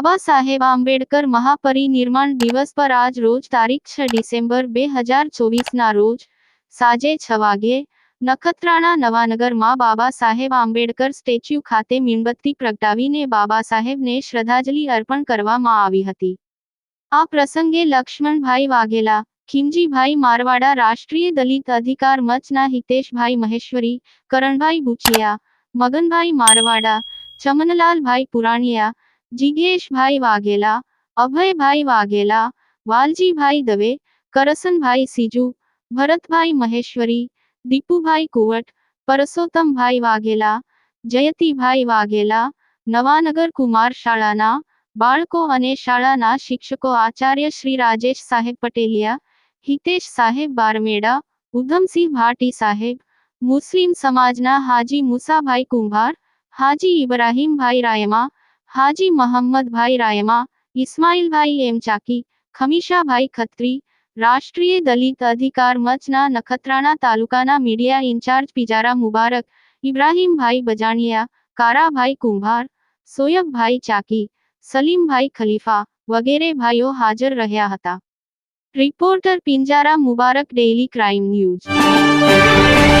બાબા સાહેબ આંબેડકર મહાપરિનિર્વાણ દિવસ પર આજ રોજ તારીખ છ ડિસેમ્બર બે હજાર ચોવીસના રોજ સાંજે છ વાગે નખત્રાણા નવાનગરમાં બાબા સાહેબ આંબેડકર સ્ટેચ્યુ ખાતે મીણબત્તી પ્રગટાવીને બાબા સાહેબને શ્રદ્ધાંજલિ અર્પણ કરવામાં આવી હતી. આ પ્રસંગે લક્ષ્મણભાઈ વાઘેલા, ખીમજીભાઈ મારવાડા રાષ્ટ્રીય દલિત અધિકાર મંચના હિતેશભાઈ મહેશ્વરી, કરણભાઈ બુચિયા મગનભાઈ મારવાડા, ચમનલાલભાઈ પુરાણિયા જિજ્ઞેશભાઈ વાઘેલા અભયભાઈ વાઘેલા વાલજીભાઈ દવે કરસનભાઈ સીજુ ભરતભાઈ મહેશ્વરી દીપુભાઈ કુવટ પરસોત્તમભાઈ વાઘેલા જયતીભાઈ વાઘેલા નવાનગર કુમાર શાળાના બાળકો અને શાળાના શિક્ષકો આચાર્ય શ્રી રાજેશ સાહેબ પટેલિયા હિતેશ સાહેબ બારમેડા ઉધમસિંહ ભાટી સાહેબ મુસ્લિમ સમાજના હાજી મુસાભાઈ કુંભાર હાજી ઇબ્રાહીમભાઈ રાયમા હાજી મહમ્મદભાઈ રાયમા ઇસ્માઇલભાઈ એમ ખમીશાભાઈ ખત્રી, રાષ્ટ્રીય દલિત અધિકાર મંચના નખત્રાણા તાલુકાના મીડિયા ઇન્ચાર્જ પિજારા મુબારક ઇબ્રાહીમભાઈ બજાણિયા કારાભાઈ કુંભાર સોયબભાઈ ચાકી સલીમભાઈ ખલીફા વગેરે ભાઈઓ હાજર રહ્યા હતા. રિપોર્ટર પિંજારા મુબારક, ડેઇલી ક્રાઇમ ન્યૂઝ.